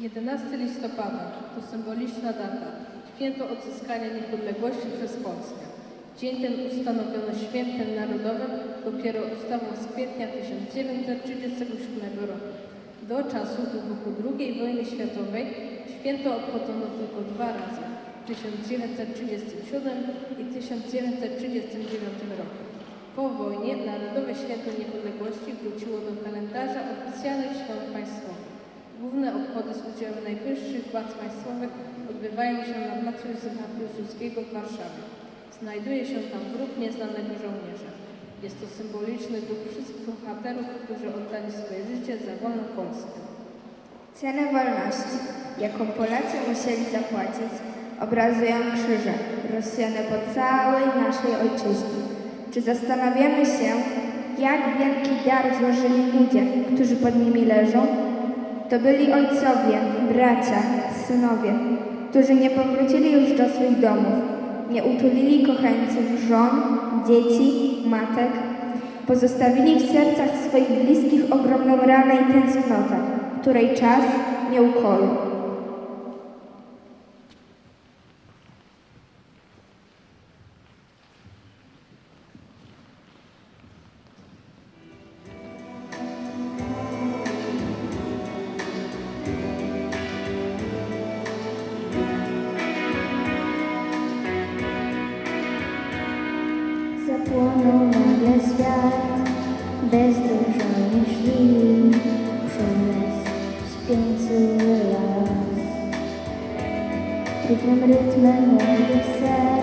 11 listopada to symboliczna data, święto odzyskania niepodległości przez Polskę. Dzień ten ustanowiono świętem narodowym dopiero ustawą z kwietnia 1937 roku. Do czasu wybuchu II wojny światowej święto obchodzono tylko dwa razy w 1937 i 1939 roku. Po wojnie Narodowe Święto Niepodległości wróciło do kalendarza oficjalnych świąt państwowych. Główne obchody z udziałem najwyższych władz państwowych odbywają się na placu Józefa Piłsudskiego w Warszawie. Znajduje się tam grób nieznanego żołnierza. Jest to symboliczny duch wszystkich bohaterów, którzy oddali swoje życie za wolną Polskę. Cenę wolności, jaką Polacy musieli zapłacić, obrazują krzyże rozsiane po całej naszej ojczyźnie. Czy zastanawiamy się, jak wielki dar złożyli ludzie, którzy pod nimi leżą? To byli ojcowie, bracia, synowie, którzy nie powrócili już do swych domów, nie utulili kochańców żon, dzieci, matek, pozostawili w sercach swoich bliskich ogromną ranę i tęsknotę, której czas nie ukoił. Zapłonął nagle świat, bezdrożony szli przez śpiący las. Równym rytmem młodych serc,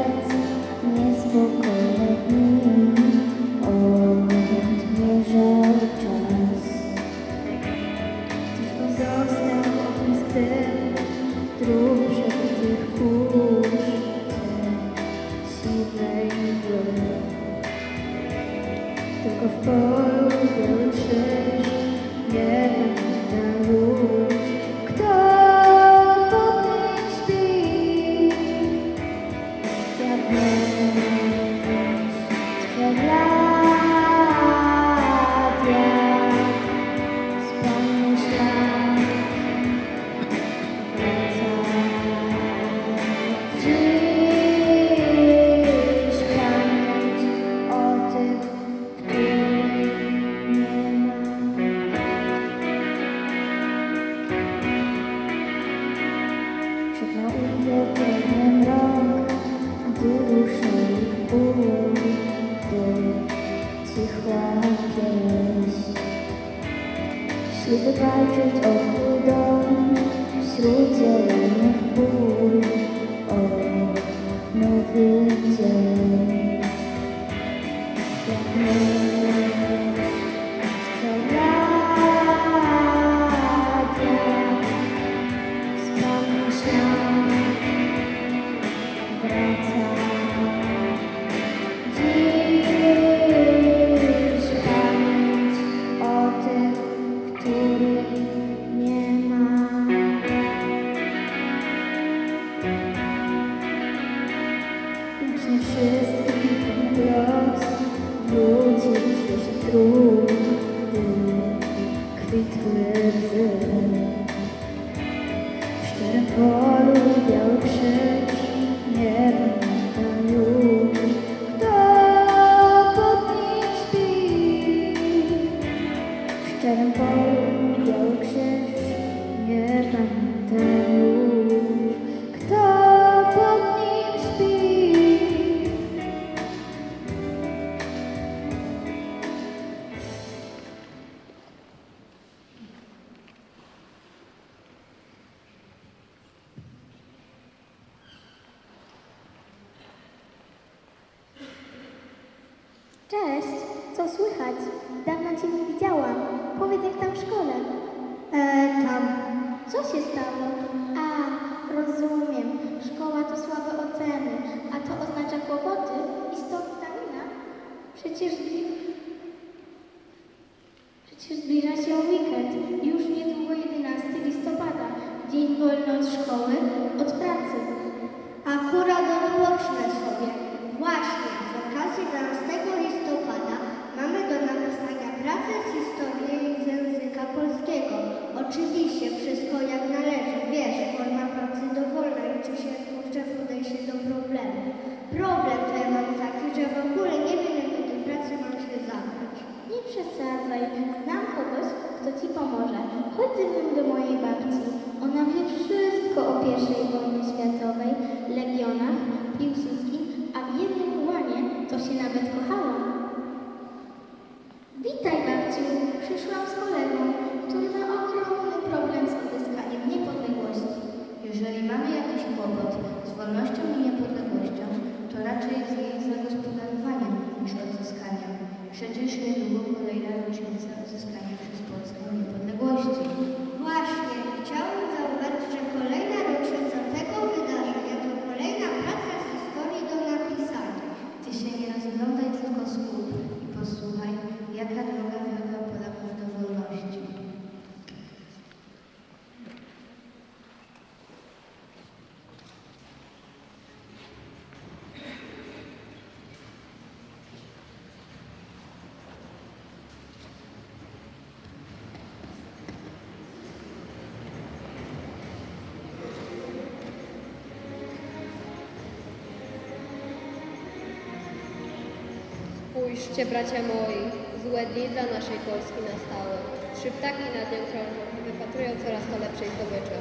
Cześć, co słychać? Dawno Cię nie widziałam. Powiedz, jak tam w szkole. E, tam. Co się stało? A, rozumiem. Szkoła to słabe oceny, a to oznacza kłopoty i stąd ta mina. Przecież, Przecież zbliża się weekend. Już niedługo 11 listopada. Dzień wolny od szkoły, od pracy. Akurat odpocznę sobie. Właśnie, z okazji 11 listopada Znamy historię z języka polskiego. Oczywiście wszystko jak należy. Wiesz, forma pracy dowolna i czy się twórcze podejście do problemu. Problem to ja mam taki, że w ogóle nie wiem, jak do tej pracy mam się zabrać. Nie przesadzaj. Znam kogoś, kto ci pomoże. Chodź ze mną do mojej babci. Ona wie wszystko o pierwszej wojnie światowej. Spójrzcie, bracia moi, złe dni dla naszej Polski nastały. Trzy ptaki nad nią krążą, wypatrują coraz to lepszej zdobyczy.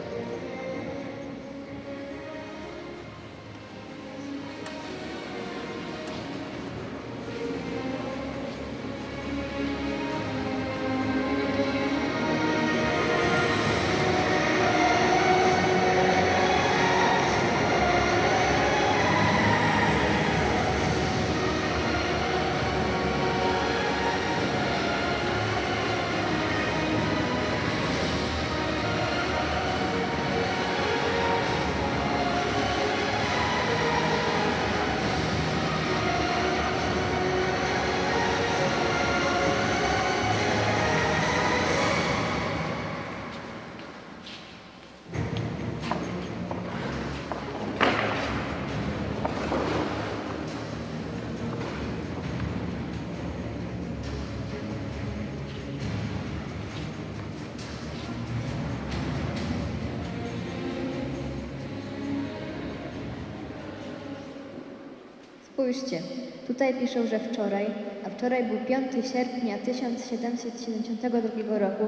Spójrzcie, tutaj piszą, że wczoraj, a wczoraj był 5 sierpnia 1772 roku,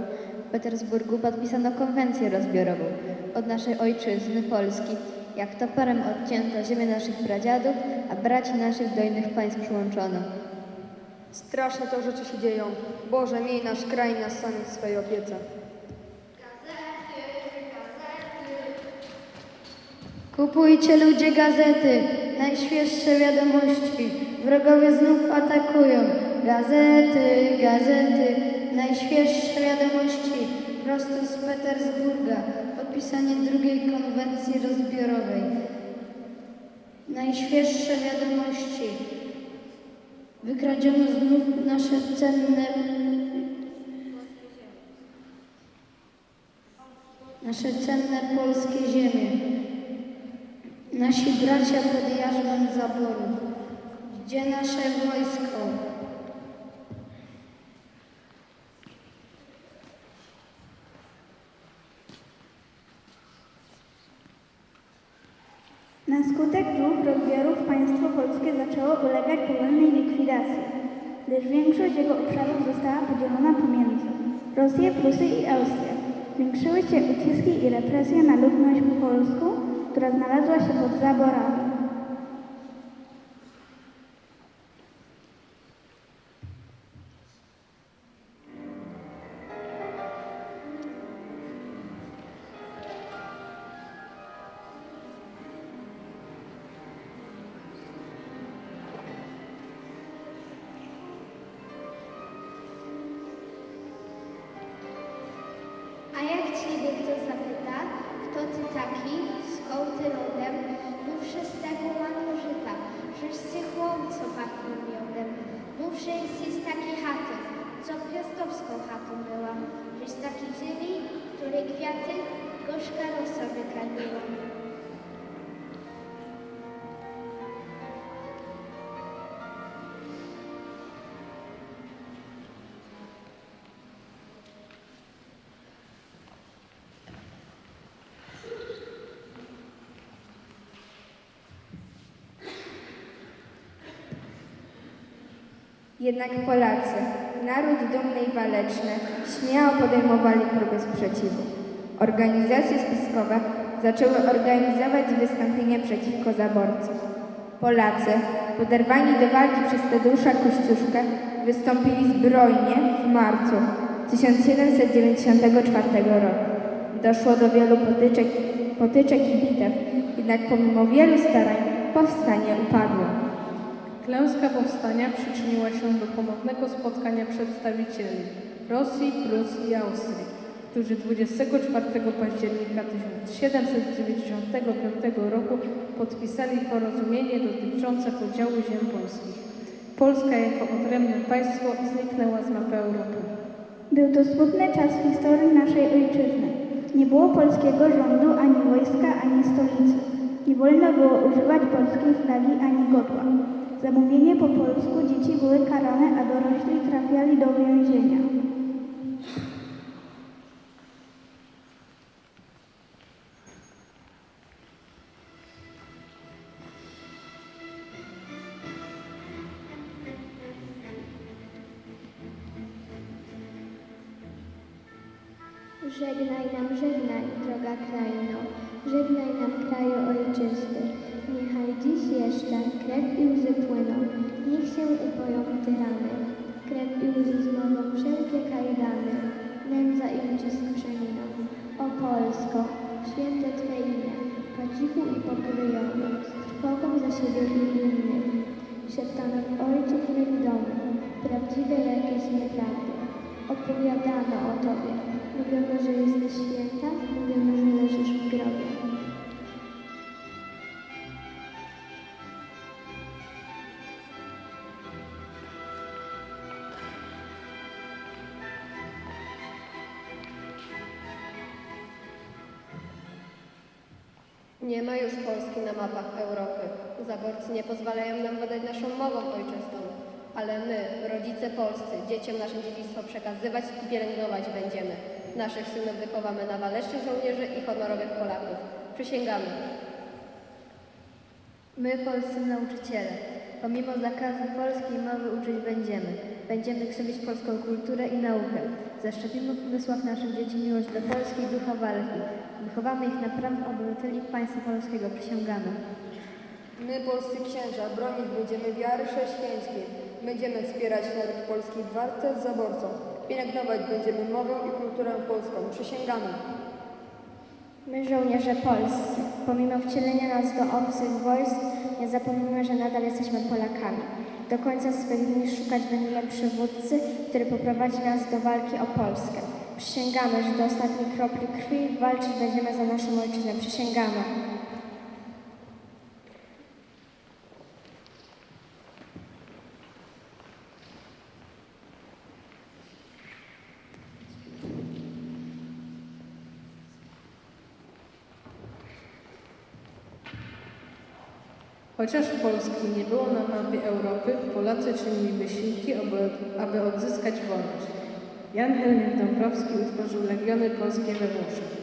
w Petersburgu podpisano konwencję rozbiorową od naszej ojczyzny Polski, jak toporem odcięto ziemię naszych pradziadów, a braci naszych do innych państw przyłączono. Straszne to rzeczy się dzieją. Boże, miej nasz kraj nas samych w swojej opiece. Kupujcie ludzie gazety, najświeższe wiadomości. Wrogowie znów atakują. Gazety, gazety, najświeższe wiadomości. Prosto z Petersburga. Podpisanie drugiej konwencji rozbiorowej. Najświeższe wiadomości. Wykradziono znów nasze cenne nasze cenne polskie ziemie. Nasi bracia pod jarzmem zaborów. Gdzie nasze wojsko? Na skutek dwóch rozbiorów państwo polskie zaczęło ulegać powolnej likwidacji, gdyż większość jego obszarów została podzielona pomiędzy Rosję, Prusy i Austrię. Zwiększyły się uciski i represje na ludność polską, która znalazła się pod zaborami. Jednak Polacy, naród dumny i waleczny śmiało podejmowali próby sprzeciwu. Organizacje spiskowe zaczęły organizować wystąpienia przeciwko zaborcom. Polacy, poderwani do walki przez Tadeusza Kościuszkę, wystąpili zbrojnie w marcu 1794 roku. Doszło do wielu potyczek, potyczek i bitew, jednak pomimo wielu starań powstanie upadło. Klęska powstania przyczyniła się do ponownego spotkania przedstawicieli Rosji, Prusji i Austrii, którzy 24 października 1795 roku podpisali porozumienie dotyczące podziału ziem polskich. Polska jako odrębne państwo zniknęła z mapy Europy. Był to smutny czas w historii naszej ojczyzny. Nie było polskiego rządu, ani wojska, ani stolicy. Nie wolno było używać polskiej flagi ani godła. Za mówienie po polsku dzieci były karane, a dorośli trafiali do więzienia. Cichu i pokryjono, z trwogą za siebie i innych. Szeptano w ojców mych domu, prawdziwe jakieś nieprawdy. Opowiadano o Tobie. Mówiono, że jesteś święta, mówiono, że Nie ma już Polski na mapach Europy. Zaborcy nie pozwalają nam wydać naszą mową ojczystą. Ale my, rodzice polscy, dzieciom nasze dziedzictwo przekazywać i pielęgnować będziemy. Naszych synów wychowamy na walecznych żołnierzy i honorowych Polaków. Przysięgamy. My, polscy nauczyciele, pomimo zakazu polskiej mowy uczyć będziemy. Będziemy krzewić polską kulturę i naukę. Zaszczepimy w umysłach naszych dzieci miłość do Polski i ducha walki. Wychowamy ich na praw obywateli państwa polskiego. Przysięgamy. My, polscy księża, bronić będziemy wiary chrześcijańskiej. Będziemy wspierać naród polski w walce z zaborcą. Pielęgnować będziemy mowę i kulturę polską. Przysięgamy. My, żołnierze polscy, pomimo wcielenia nas do obcych wojsk, nie zapomnimy, że nadal jesteśmy Polakami. Do końca swych dni szukać będziemy przywódcy, który poprowadzi nas do walki o Polskę. Przysięgamy, że do ostatniej kropli krwi walczyć będziemy za naszą ojczyznę. Przysięgamy. Chociaż Polski nie było na mapie Europy, Polacy czynili wysiłki, aby, odzyskać wolność. Jan Henryk Dąbrowski utworzył Legiony Polskie we Włoszech.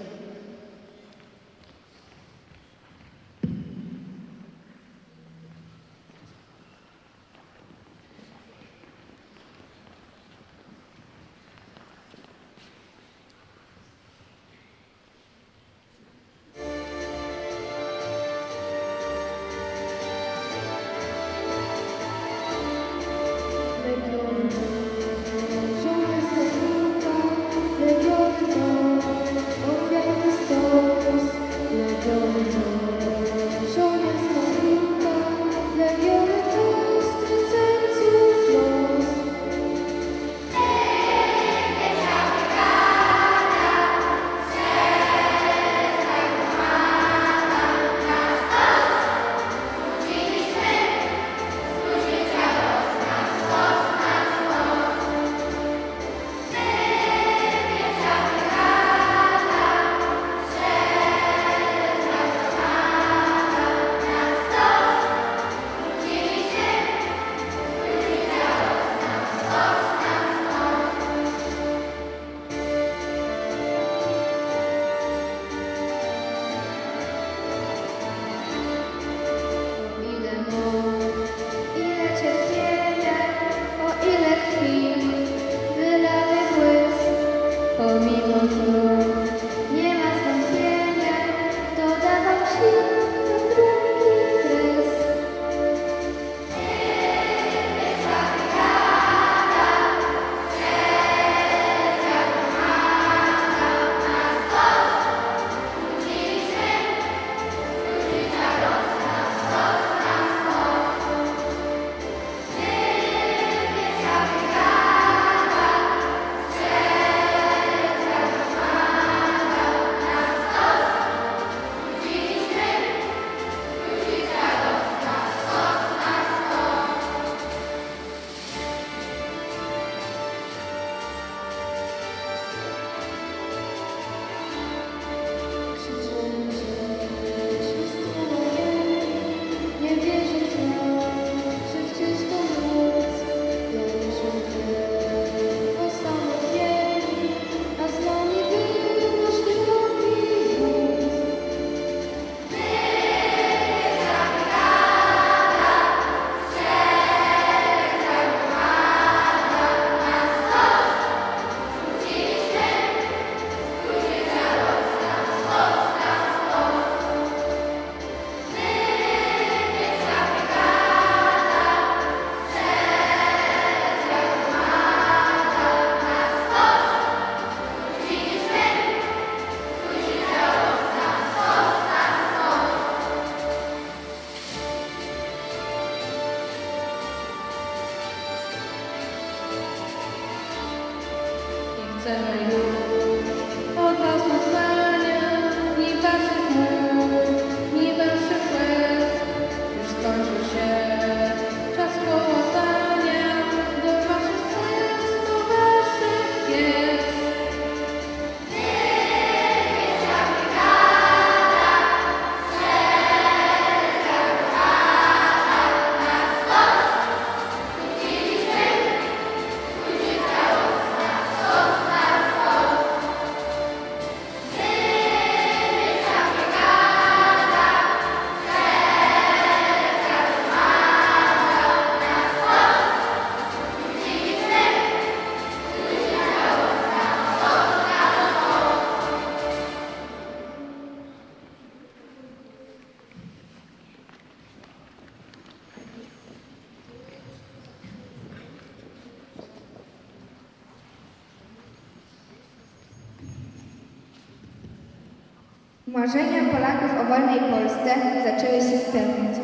Marzenia Polaków o wolnej Polsce zaczęły się spełniać,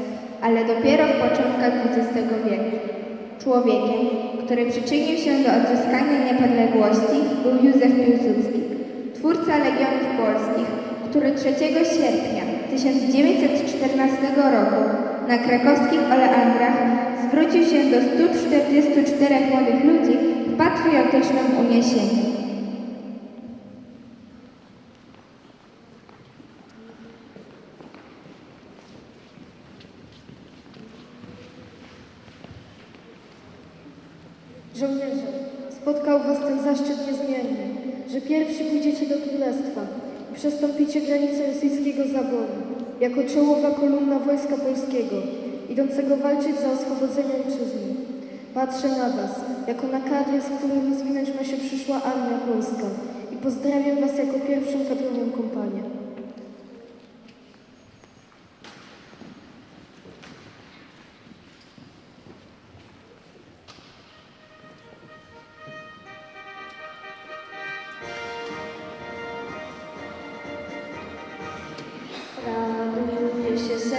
ale dopiero w początkach XX wieku. Człowiekiem, który przyczynił się do odzyskania niepodległości, był Józef Piłsudski, twórca Legionów Polskich, który 3 sierpnia 1914 roku na krakowskich Oleandrach zwrócił się do 144 młodych ludzi w patriotycznym uniesieniu. Żołnierze, spotkał was ten zaszczyt niezmierny, że pierwsi pójdziecie do królestwa i granicę rosyjskiego zaboru, jako czołowa kolumna wojska polskiego, idącego walczyć za oswobodzenie ojczyzny. Patrzę na was, jako na kadrę, z którą rozwinąć ma się przyszła armia polska i pozdrawiam was jako pierwszą kadrową kompanię.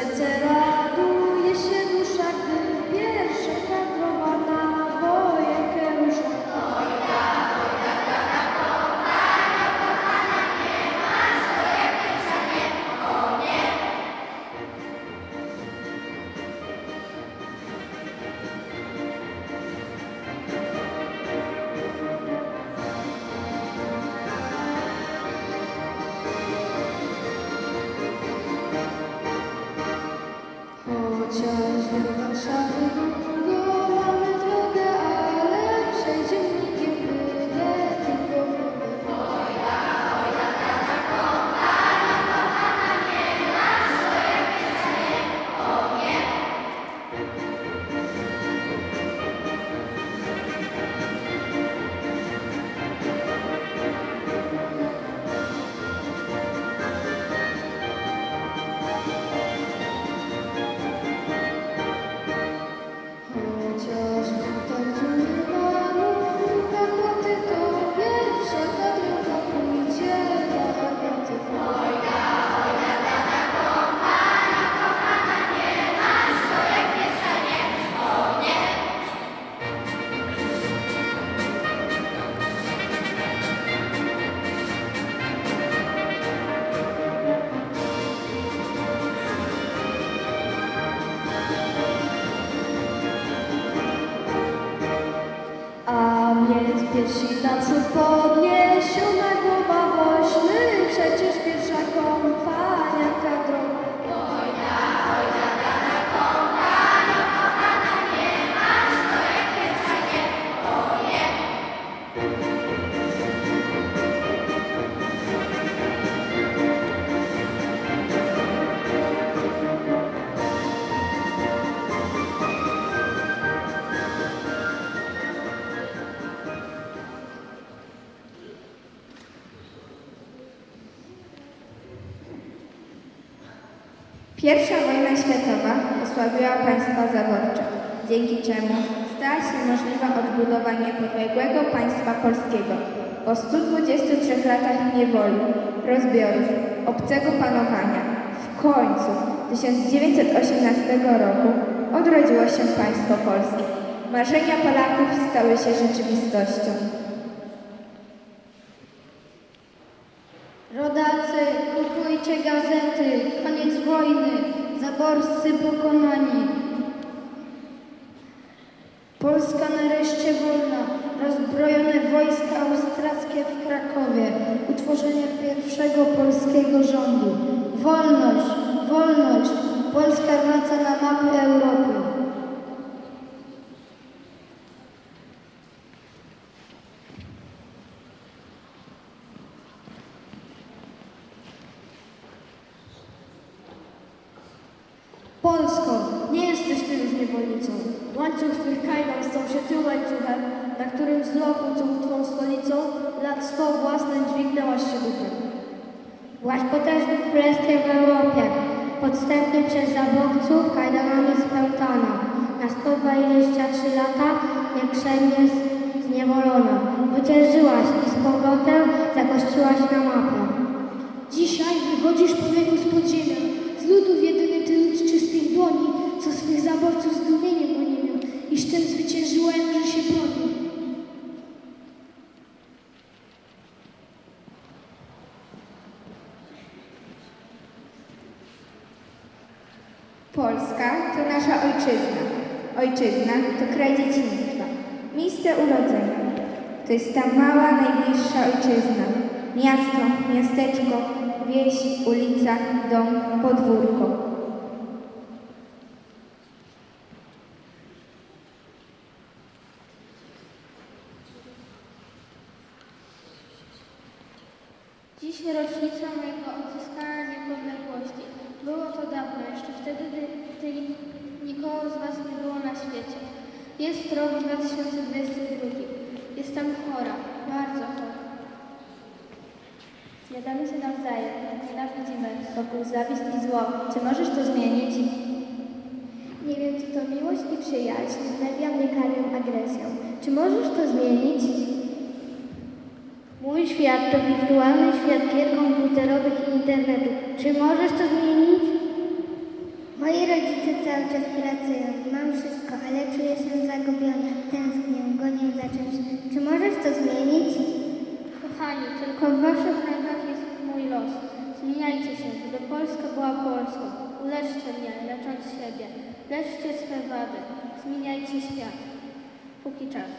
Raduje się osłabiła państwa zaborcze, dzięki czemu stała się możliwa odbudowa niepodległego państwa polskiego po 123 latach niewoli, rozbiorów, obcego panowania. W końcu 1918 roku odrodziło się państwo polskie. Marzenia Polaków stały się rzeczywistością. Rodacy, kupujcie gazety, koniec wojny, zaborscy pokonani. Polska nareszcie wolna, rozbrojone wojska austriackie w Krakowie, utworzenie pierwszego polskiego rządu. Wolność, wolność, Polska wraca na mapy Europy. Podstępnym przez zaborców kajdanami spętana. Na 123 lata niekrzemnie z- zniewolona. Zwyciężyłaś i z powrotem zagościłaś na mapę. Dzisiaj wychodzi Pochodzisz poległ z podziemia, ojczyzna. Ojczyzna to kraj dzieciństwa, miejsce urodzenia. To jest ta mała, najbliższa ojczyzna. Miasto, miasteczko, wieś, ulica, dom, podwórko. Dziś rocznica mojego odzyskania niepodległości. Było to dawno, jeszcze wtedy, gdy, gdy nikogo z Was nie było na świecie. Jest rok 2022. Jestem chora, bardzo chora. Zjadamy się nawzajem, nienawidzimy, wokół zawiść i zło. Czy możesz to zmienić? Nie wiem, co to miłość i przyjaźń. Media mnie agresją. Czy możesz to zmienić? Mój świat to wirtualny świat gier komputerowych i internetu. Czy możesz to zmienić? Moi rodzice cały czas pracują. Mam wszystko, ale czuję się zagubiona. Tęsknię, gonię za czymś. Czy możesz to zmienić? Kochani, tylko w Waszych rękach jest mój los. Zmieniajcie się, by Polska była Polską. Uleczcie mnie, lecząc siebie. Leczcie swe wady. Zmieniajcie świat. Póki czas.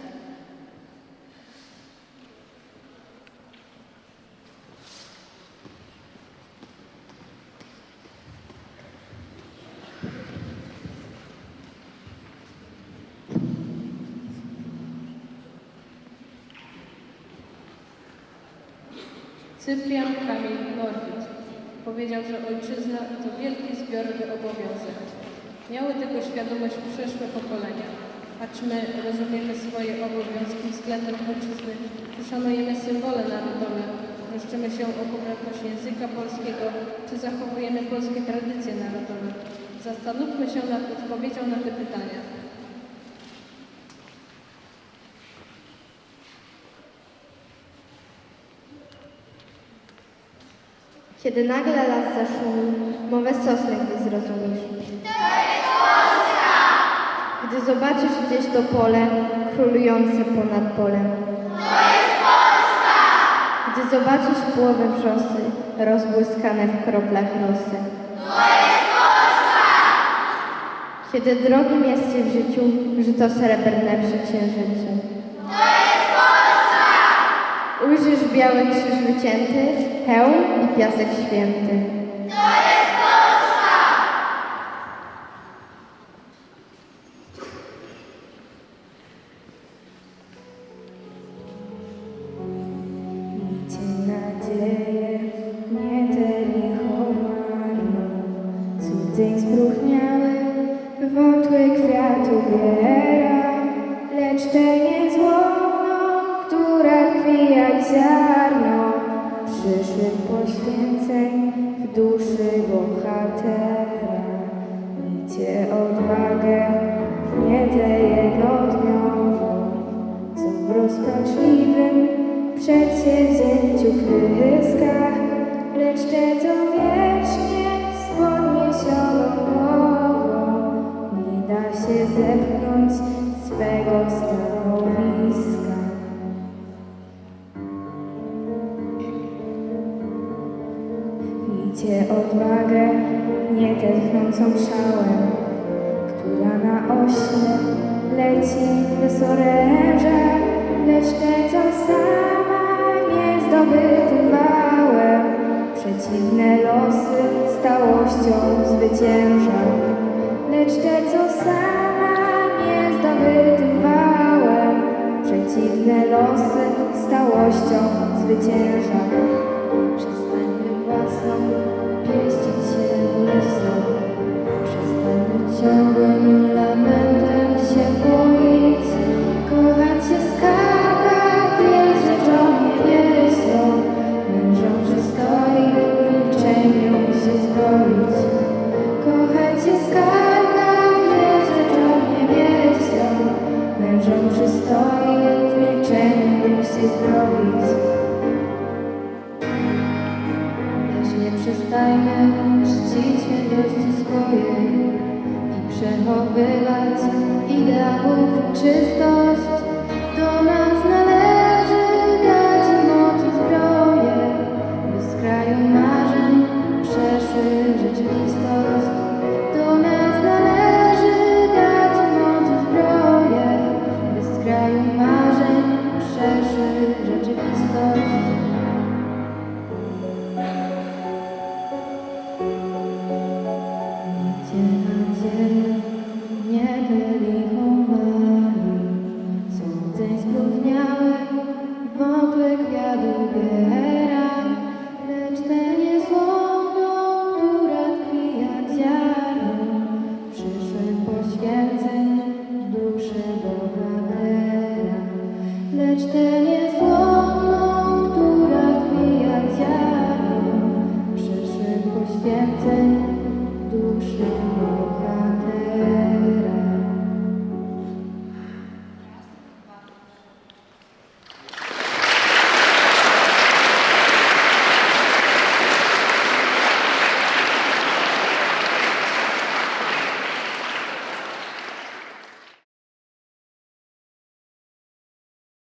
Cyprian Kamil Norwid powiedział, że ojczyzna to wielki zbiorowy obowiązek. Miały tego świadomość przeszłe pokolenia. A czy my rozumiemy swoje obowiązki względem ojczyzny, czy szanujemy symbole narodowe, troszczymy się o poprawność języka polskiego, czy zachowujemy polskie tradycje narodowe? Zastanówmy się nad odpowiedzią na te pytania. Kiedy nagle las zaszumi, mowę sosny, gdy zrozumiesz. Gdy zobaczysz gdzieś to pole, królujące ponad polem. Gdy zobaczysz połowę wrzosy, rozbłyskane w kroplach rosy. Kiedy drogim jest w życiu, żyto srebrne przy księżycu. Ujrzysz biały krzyż wycięty, hełm i piasek święty. Rozpaczliwym przedsięwzięciu kryska, lecz co wiecznie z podniesioną nie da się zepchnąć swego stanowiska. Miejcie odwagę, nie tę tchnącą szałem, która na ośle leci bez oręża, lecz tę, co sama nie zdobytym wałem, przeciwne losy stałością zwycięża. Lecz tę, co sama nie zdobytym wałem, przeciwne losy stałością zwycięża. Przestańmy własną pieścić się myślą, przestańmy ciągłym